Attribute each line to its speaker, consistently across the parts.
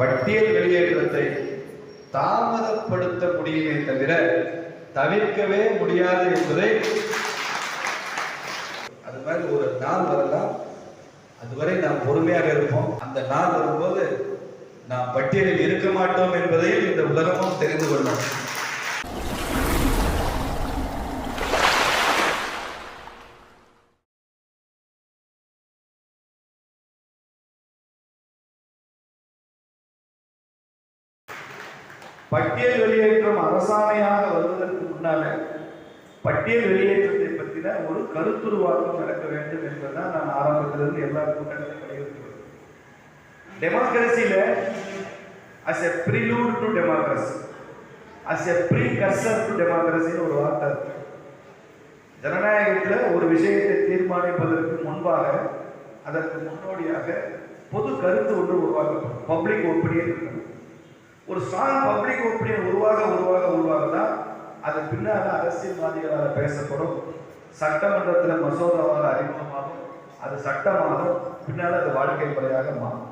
Speaker 1: பட்டியல் வெளியேற்றத்தை தாமதப்படுத்த முடியுமே தவிர தவிர்க்கவே முடியாது என்பதை அது மாதிரி ஒரு நாள் வரலாம். அதுவரை நாம் பொறுமையாக இருப்போம். அந்த நாள் வரும்போது நாம் பட்டியலில் இருக்க மாட்டோம் என்பதையும் இந்த உலகமும் தெரிந்து கொள்ளும். பட்டியல் வெளியேற்றம் அரசாணையாக வருவதற்கு முன்னால பட்டியல் வெளியேற்றத்தை பற்றின ஒரு கருத்துருவாக்கம் நடக்க வேண்டும் என்பதுதான் நான் ஆரம்பத்திலிருந்து எல்லா கூட்டங்களையும் வலியுறுத்துவேன் டெமோக்ரஸியில as a prelude to democracy as a precursor to டெமோக்ரஸின்னு ஒரு வார்த்தை இருக்கு. ஜனநாயகத்தில் ஒரு விஷயத்தை தீர்மானிப்பதற்கு முன்பாக அதற்கு முன்னோடியாக பொது கருத்து ஒன்று உருவாக்கப்படும். பப்ளிக் ஒப்பீனியன் இருக்கணும் ஒரு ஸ்ட்ராங் பப்ளிக் ஒப்பீனியன் உருவாக உருவாக உருவாக தான் அது பின்னால் அரசியல்வாதிகளால் பேசப்படும். சட்டமன்றத்தில் மசோதாவால் அறிமுகமாகும். அது சட்டமாகும். பின்னால் அது வாழ்க்கை முறையாக மாறும்.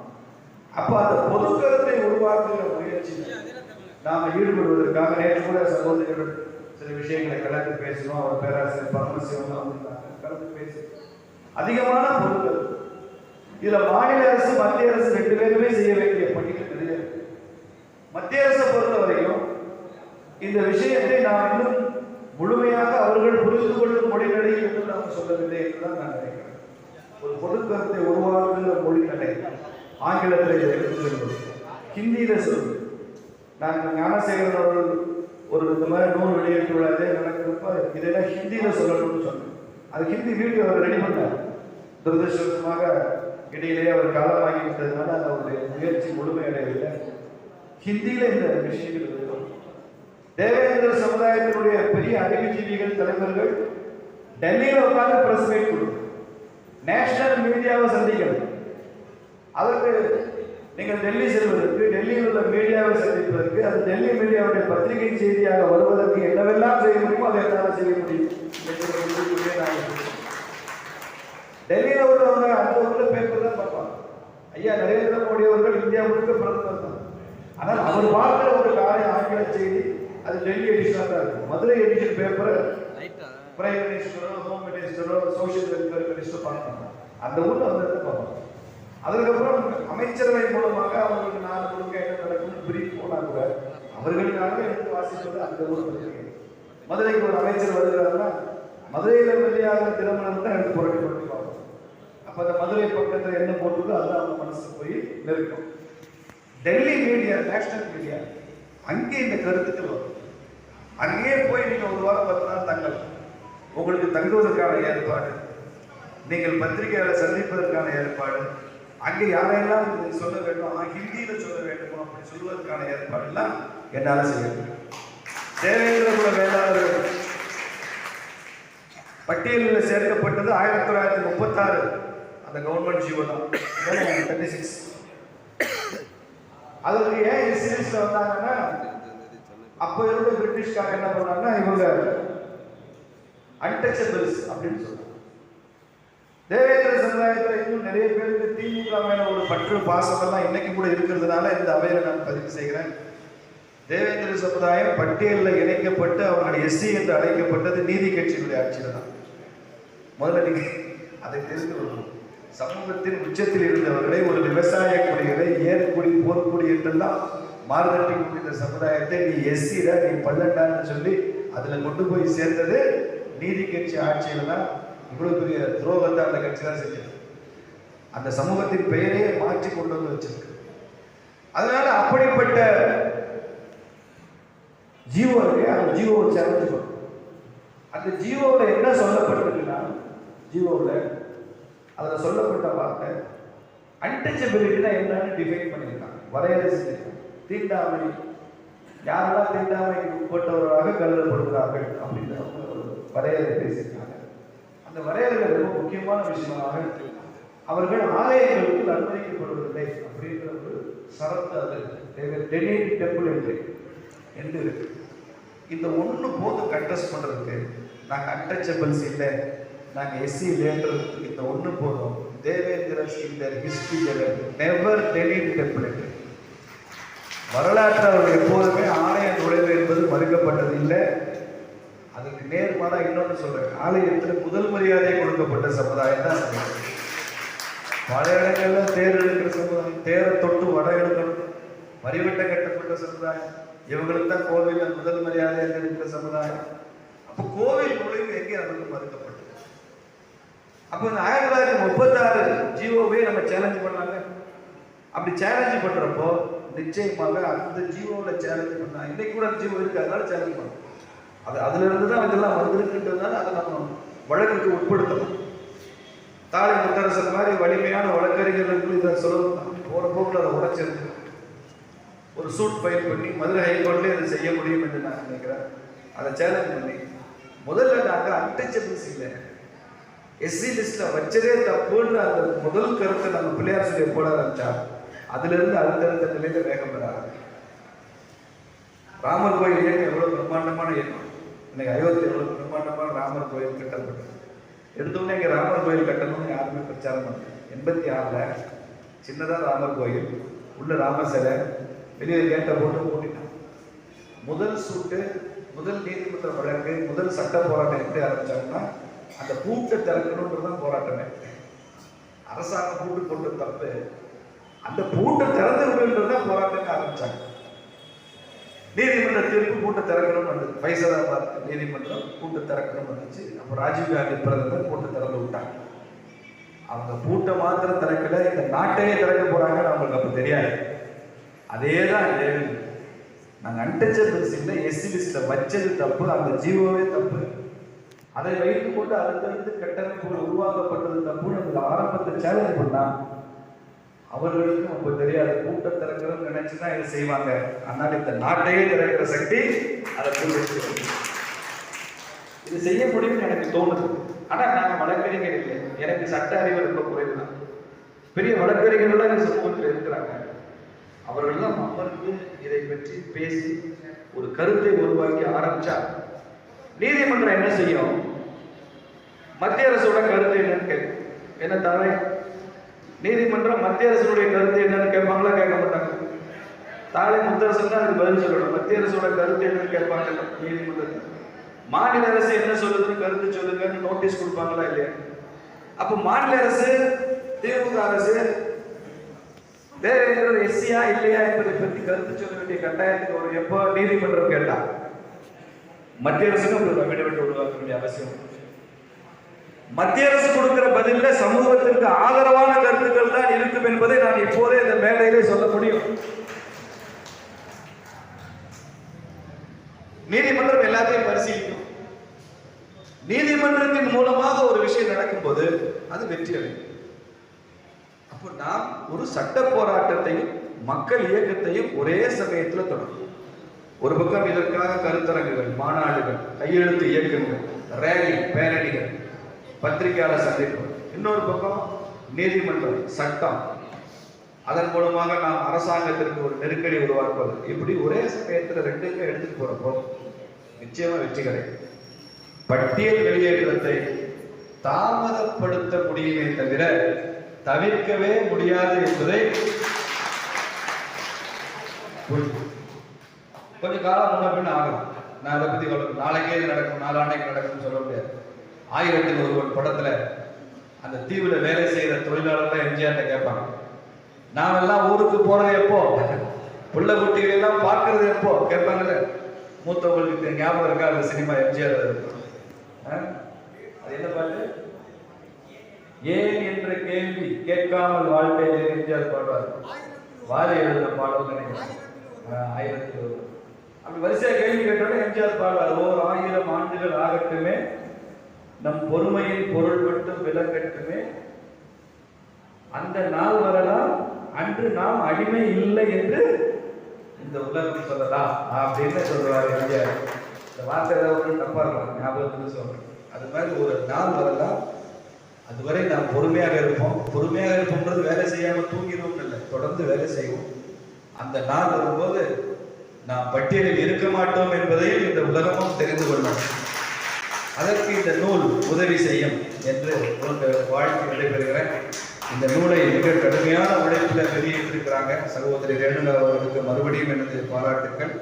Speaker 1: அப்போ அந்த பொது கருத்தை உருவாக்குகிற முயற்சி நாம் ஈடுபடுவதற்காக நேற்று கூட சகோதரிகள் சில விஷயங்களை கலந்து பேசணும் அவர் பேராசிரியர் பரமசிவம் வந்திருந்தாங்க கலந்து பேசி அதிகமான பொருட்கள் இதில் இதுல மாநில அரசு மத்திய அரசு ரெண்டு பேருமே செய்ய வேண்டிய பணி மத்திய அரசை பொறுத்தவரையும் இந்த விஷயத்தை நான் இன்னும் முழுமையாக அவர்கள் புரிந்து கொள்ளும் மொழிநடை என்று நாம் சொல்லவில்லை என்றுதான் நான் நினைக்கிறேன். ஒரு பொது கருத்தை உருவாக்குகிற மொழிநடை ஆங்கிலத்தில் இதை எடுத்து சொல்வது ஹிந்தியில சொல்வது நான் ஞானசேகரன் அவர்கள் ஒரு இந்த மாதிரி நூல் வெளியேற்ற விழாதே நடக்கிறப்ப இதெல்லாம் ஹிந்தியில சொல்லணும்னு சொன்னேன். அது ஹிந்தி வீடியோ அவர் ரெடி பண்ணார். துரதிருஷ்டமாக இடையிலே அவர் காலமாகி விட்டதுனால அதனுடைய முயற்சி முழுமையடையவில்லை. ஹிந்தியில இந்த விஷயங்கள் தேவேந்திர சமுதாயத்தினுடைய பெரிய அறிவுஜீவிகள் தலைவர்கள் டெல்லியில உட்கார்ந்து பிரஸ் மீட் கொடுக்கும். நேஷனல் மீடியாவை சந்திக்கணும். அதற்கு நீங்கள் டெல்லி செல்வதற்கு டெல்லியில் உள்ள மீடியாவை சந்திப்பதற்கு அது டெல்லி மீடியாவுடைய பத்திரிகை செய்தியாக வருவதற்கு என்னவெல்லாம் செய்ய முடியுமோ அதை என்னால் செய்ய முடியும் டெல்லியில் உள்ளவங்க அந்த உள்ள பேப்பர் தான் பார்ப்பாங்க. ஐயா நரேந்திர மோடி அவர்கள் இந்தியா முழுக்க பிரதமர் அவர் பார்க்கிற ஒரு காலை ஆங்கில செய்தி அது டெல்லி எடிஷனாக தான் இருக்கும். மதுரை எடிஷன் பேப்பர் பிரைம் மினிஸ்டரோ ஹோம் மினிஸ்டரோ சோஷியல் வெல்ஃபேர் மினிஸ்டரோ பார்க்கணும். அந்த ஊர்ல வந்து பார்ப்பாங்க அதுக்கப்புறம் அமைச்சரவை மூலமாக அவங்களுக்கு நாலு கொடுக்க என்ன நடக்கும்னு பிரீஃப் போனா கூட அவர்களுக்காக எடுத்து வாசிப்பது அந்த ஊர் பத்திரிகை. மதுரைக்கு ஒரு அமைச்சர் வருகிறாருன்னா மதுரையில வெளியாக திருமணம் தான் எடுத்து புரட்டி புரட்டி பார்ப்போம் அப்ப அந்த மதுரை பக்கத்துல என்ன போட்டுதோ அதுதான் அவங்க மனசுக்கு போய் நெருக்கும். டெல்லி மீடியா நேஷனல் மீடியா அங்கே இந்த கருத்துக்கள் வரும். அங்கேயே போய் நீங்கள் ஒரு வாரம் பத்து நாள் தங்கலாம் உங்களுக்கு தங்குவதற்கான ஏற்பாடு நீங்கள் பத்திரிகையாளர் சந்திப்பதற்கான ஏற்பாடு அங்கே யாரெல்லாம் சொல்ல வேண்டும் ஆனால் ஹிந்தியில் சொல்ல வேண்டுமோ அப்படி சொல்வதற்கான ஏற்பாடுலாம் என்னால் செய்ய முடியும். தேவேந்திர குல வேளாளர்கள் பட்டியலில் சேர்க்கப்பட்டது ஆயிரத்தி தொள்ளாயிரத்தி முப்பத்தாறு. அந்த கவர்மெண்ட் ஜீவோ தான் தேர்ட்டி சிக்ஸ் அதுக்கு ஏன் இன்சிடென்ட்ஸ்ல வந்தாங்கன்னா அப்போ இருந்த பிரிட்டிஷ்காரங்க என்ன பண்ணாங்கன்னா இவங்க அன்டச்சபிள்ஸ் அப்படின்னு சொல்றாங்க. தேவேந்திர சமுதாயத்தில் இன்னும் நிறைய பேருக்கு திமுக மேல ஒரு பற்று பாசமெல்லாம் இன்னைக்கு கூட இருக்கிறதுனால இந்த அவையில நான் பதிவு செய்கிறேன். தேவேந்திர சமுதாயம் பட்டியலில் இணைக்கப்பட்டு அவர்கள் எஸ்சி என்று அழைக்கப்பட்டது நீதி கட்சியினுடைய ஆட்சியில் தான். முதல்ல நீங்க அதை தெரிந்து கொள்ளணும் சமூகத்தின் உச்சத்தில் இருந்தவர்களை ஒரு விவசாய குடிகளை ஏற்குடி போர்க்குடி என்றெல்லாம் மாறுதட்டி கொண்டிருந்த சமுதாயத்தை நீ எஸ்சியில நீ பல்லண்டான்னு சொல்லி அதுல கொண்டு போய் சேர்ந்தது நீதி கட்சி ஆட்சியில தான் இவ்வளவு பெரிய துரோகத்தை அந்த கட்சி தான் செஞ்சது. அந்த சமூகத்தின் பெயரையே மாற்றி கொண்டு வந்து வச்சிருக்கு. அதனால அப்படிப்பட்ட ஜீவோ இருக்கு. அந்த ஜீவோவை சேர்ந்துக்கணும். அந்த ஜீவோவில் என்ன சொல்லப்பட்டிருக்குன்னா ஜீவோவில் அதில் சொல்லப்பட்ட வார்த்தை அன்டச்சபிலிட்டினா என்னன்னு டிஃபைன் பண்ணியிருக்காங்க. வரையறை செஞ்சிருக்காங்க தீண்டாமை யாரெல்லாம் தீண்டாமைக்கு உட்பட்டவர்களாக கருதப்படுகிறார்கள் அப்படின்ற ஒரு வரையறை பேசியிருக்காங்க. அந்த வரையறை ரொம்ப முக்கியமான விஷயமாக அவர்கள் ஆலயங்களுக்கு அனுமதிக்கப்படுவதில்லை அப்படின்ற ஒரு சரத்து அது டெனிட் டெம்பிள் என்று என்று இந்த ஒன்று போது கண்டஸ்ட் பண்ணுறதுக்கு நாங்கள் அன்டச்சபிள்ஸ் இல்லை. நாங்கள் எஸ்சி இல்லைன்றதுக்கு இந்த ஒன்று போதும் தேவேந்திர இந்த ஹிஸ்ட்ரி நெவர் டெலிட் டெம்ப்ளேட் வரலாற்று அவர்கள் எப்போதுமே ஆலய நுழைவு என்பது மறுக்கப்பட்டது இல்லை. அதுக்கு நேர்மாறா இன்னொன்று சொல்கிறேன் ஆலயத்தில் முதல் மரியாதை கொடுக்கப்பட்ட சமுதாயம் தான் பல இடங்கள்ல தேர் எடுக்கிற சமுதாயம் தேரை தொட்டு வட எடுக்கணும். பரிவட்டம் கட்டப்பட்ட சமுதாயம். இவங்களுக்கு தான் கோவிலில் முதல் மரியாதை இருக்கிற சமுதாயம். அப்போ கோவில் நுழைவு எங்கே நமக்கு மறுக்கப்பட்டது? அப்போ இந்த ஆயிரத்தி தொள்ளாயிரத்தி முப்பத்தாறு ஜிஓவே நம்ம சேலஞ்சு பண்ணாங்க. அப்படி சேலஞ்ச் பண்ணுறப்போ நிச்சயமாக அந்த ஜிஓவில் சேலஞ்ச் பண்ணாங்க இன்னைக்கு கூட அந்த ஜிஓ இருக்கு அதனால சேலஞ்ச் பண்ணோம். அது அதுலேருந்து தான் இதெல்லாம் வந்திருக்குன்றதுனால அதை நம்ம வழக்குக்கு உட்படுத்தணும். தாலி முத்தரசர் மாதிரி வலிமையான வழக்கறிஞர்களுக்கு இதை சொல்லணும். போகிற போக்கில் அதை உடைச்சிருக்கு ஒரு சூட் ஃபைல் பண்ணி மதுரை ஹைகோர்ட்லேயே அதை செய்ய முடியும் என்று நான் நினைக்கிறேன். அதை சேலஞ்ச் பண்ணி. முதல்ல நாங்கள் அன்டச்சபிள்ஸ் இல்லை. எஸ்சி லிஸ்ட்ல வச்சதே தப்புன்னு அந்த முதல் கருத்தை நம்ம பிள்ளையார் சொல்லி போட ஆரம்பிச்சா அதுல இருந்து அடுத்தடுத்த நிலையில வேகம் பெற ஆரம்பிக்கும். ராமர் கோயில் இயக்கம் எவ்வளவு பிரம்மாண்டமான இயக்கம்? இன்னைக்கு அயோத்தி எவ்வளவு பிரம்மாண்டமான ராமர் கோயில் கட்டப்பட்டது? எடுத்தோடனே இங்க ராமர் கோயில் கட்டணும்னு யாருமே பிரச்சாரம் பண்ணல. எண்பத்தி ஆறுல சின்னதா ராமர் கோயில் உள்ள ராமர் சிலை வெளியே கேட்ட போட்டு மூடிட்டான் முதல் சூட்டு முதல் நீதிமன்ற வழக்கு முதல் சட்ட போராட்டம் எப்படி ஆரம்பிச்சாங்கன்னா அந்த பூட்டை திறக்கணுன்றது தான் போராட்டமே. அரசாங்கம் பூட்டு போட்டு தப்பு. அந்த பூட்டை திறந்து விடுன்றது தான் போராட்டமே ஆரம்பிச்சாங்க. நீதிமன்ற தீர்ப்பு பூட்டை திறக்கணும்னு வந்தது ஃபைசலாபாத் நீதிமன்றம் பூட்டை திறக்கணும்னு வந்துச்சு. அப்போ ராஜீவ்காந்தி பிரதமர் பூட்டை திறந்து விட்டாங்க அவங்க பூட்டை மாத்திரம் திறக்கல இந்த நாட்டையே திறக்க போறாங்கன்னு அவங்களுக்கு அப்போ தெரியாது. அதே தான் தேவை நாங்கள் அன்டச்சபிள்ஸ் இல்லை எஸ்சி லிஸ்ட்டில் வச்சது தப்பு அந்த ஜீவோவே தப்பு. அதை வைத்துக் கொண்டு அடுத்தடுத்து கட்டமைப்புகள் உருவாக்கப்பட்டது தப்புன்னு அந்த ஆரம்பத்தில் சேலஞ்ச் பண்ணா அவர்களுக்கும் அப்ப தெரியாது. கூட்டம் திறக்கிறோம் நினைச்சுதான் இதை செய்வாங்க. அதனால இந்த நாட்டையே திறக்கிற சக்தி அதை கொண்டு இது செய்ய முடியும்னு எனக்கு தோணுது. ஆனா நாங்க வழக்கறிஞர் இல்லை. எனக்கு சட்ட அறிவு ரொம்ப குறைவு தான். பெரிய வழக்கறிஞர்கள்லாம் இந்த சமூகத்தில் இருக்கிறாங்க. அவர்கள்லாம் அமர்ந்து இதை பற்றி பேசி ஒரு கருத்தை உருவாக்கி ஆரம்பிச்சா நீதிமன்றம் என்ன செய்யும்? மத்திய அரசோட கருத்து என்னன்னு கேட்கும் என்ன தவிர நீதிமன்றம் மத்திய அரசுடைய கருத்து என்னன்னு கேட்பாங்களா? கேட்க மாட்டாங்க. தாலை முத்தரசு தான் அதுக்கு பதில் சொல்லணும். மத்திய அரசோட கருத்து என்னன்னு கேட்பாங்க. நீதிமன்றத்தில். மாநில அரசு என்ன சொல்லுதுன்னு கருத்து சொல்லுங்கன்னு நோட்டீஸ் கொடுப்பாங்களா இல்லையா? அப்ப மாநில அரசு திமுக அரசு தேவேந்திரர் எஸ்சியா இல்லையா என்பதை பற்றி கருத்து சொல்ல வேண்டிய கட்டாயத்துக்கு ஒரு எப்போ நீதிமன்றம் கேட்டா? மத்திய அரசுக்கும் விட விட்டு உருவாக்க வேண்டிய அவசியம். மத்திய அரசு கொடுக்கிற பதில சமூகத்திற்கு ஆதரவான கருத்துக்கள் தான் இருக்கும் என்பதை நான் இப்போதே இந்த மேடையிலே சொல்ல முடியும். நீதிமன்றம் எல்லாத்தையும் பரிசீலிக்கும். நீதிமன்றத்தின் மூலமாக ஒரு விஷயம் நடக்கும்போது அது வெற்றி அடையும். அப்போ நாம் ஒரு சட்ட போராட்டத்தையும் மக்கள் இயக்கத்தையும் ஒரே சமயத்தில் தொடரும் ஒரு பக்கம் இதற்காக கருத்தரங்குகள் மாநாடுகள் கையெழுத்து இயக்கங்கள் ரேலி பேரணிகள். பத்திரிகையாளர் சந்திப்பு இன்னொரு பக்கம் நீதிமன்றம் சட்டம். அதன் மூலமாக நாம் அரசாங்கத்திற்கு ஒரு நெருக்கடி உருவாக்குவது. இப்படி ஒரே சமயத்தில் ரெண்டுமே எடுத்துட்டு போறப்போ நிச்சயமா வெற்றி கிடைக்கும். பட்டியல் வெளியேற்றத்தை தாமதப்படுத்த முடியுமே தவிர தவிர்க்கவே முடியாது என்பதை புரிந்து. கொஞ்சம் காலம் முன்ன பின்ன ஆகும் நான் அதை பத்தி நாளைக்கே நடக்கும் நாளாண்டைக்கு நடக்கும்னு சொல்ல முடியாது. ஆயிரத்தில் ஒருவன் படத்துல அந்த தீவுல வேலை செய்யற தொழிலாளர்கள் எம்ஜிஆர்ட்ட கேட்பாங்க. நாமெல்லாம் ஊருக்கு போறது எப்போ? புள்ள குட்டிகள் எல்லாம் பார்க்கறது எப்போ? கேட்பாங்கல்ல. மூத்தவங்களுக்கு ஞாபகம் இருக்கா? அந்த சினிமா எம்ஜிஆர் அது என்ன பாட்டு? ஏன் என்ற கேள்வி கேட்காமல் வாழ்க்கையில் எம்ஜிஆர் பாடுவார். வாரி எழுதுற பாடல் நினைக்கிறேன். ஆஹ் ஆயிரத்தி அப்படி வரிசையா கேள்வி கேட்டோட எம்ஜிஆர் பாடுவார். ஓர் ஆயிரம் ஆண்டுகள் ஆகட்டுமே. நம் பொறுமையின் பொருள் மட்டும் விளக்கட்டுமே அந்த நாள் வரலாம் அன்று நாம் அடிமை இல்லை என்று இந்த உலகம் சொல்லலாம் அப்படின்னு சொல்றாரு ஐயா இந்த வார்த்தை ஏதாவது ஒண்ணு தப்பா இருக்கலாம் ஞாபகத்துக்கு சொல்றேன். அது மாதிரி ஒரு நாள் வரலாம் அதுவரை நாம் பொறுமையாக இருப்போம். பொறுமையாக இருப்போம்ன்றது வேலை செய்யாம தூங்கிடுவோம் இல்லை தொடர்ந்து வேலை செய்வோம். அந்த நாள் வரும்போது நாம் பட்டியலில் இருக்க மாட்டோம் என்பதையும் இந்த உலகமும் தெரிந்து கொள்ளும். அதற்கு இந்த நூல் உதவி செய்யும் என்று உங்கள் வாழ்க்கை விடைபெறுகிறேன்.
Speaker 2: இந்த நூலை மிக கடுமையான உழைப்பில் வெளியிட்டிருக்கிறாங்க சகோதரி ரேணுகா அவர்களுக்கு மறுபடியும் எனது பாராட்டுக்கள்.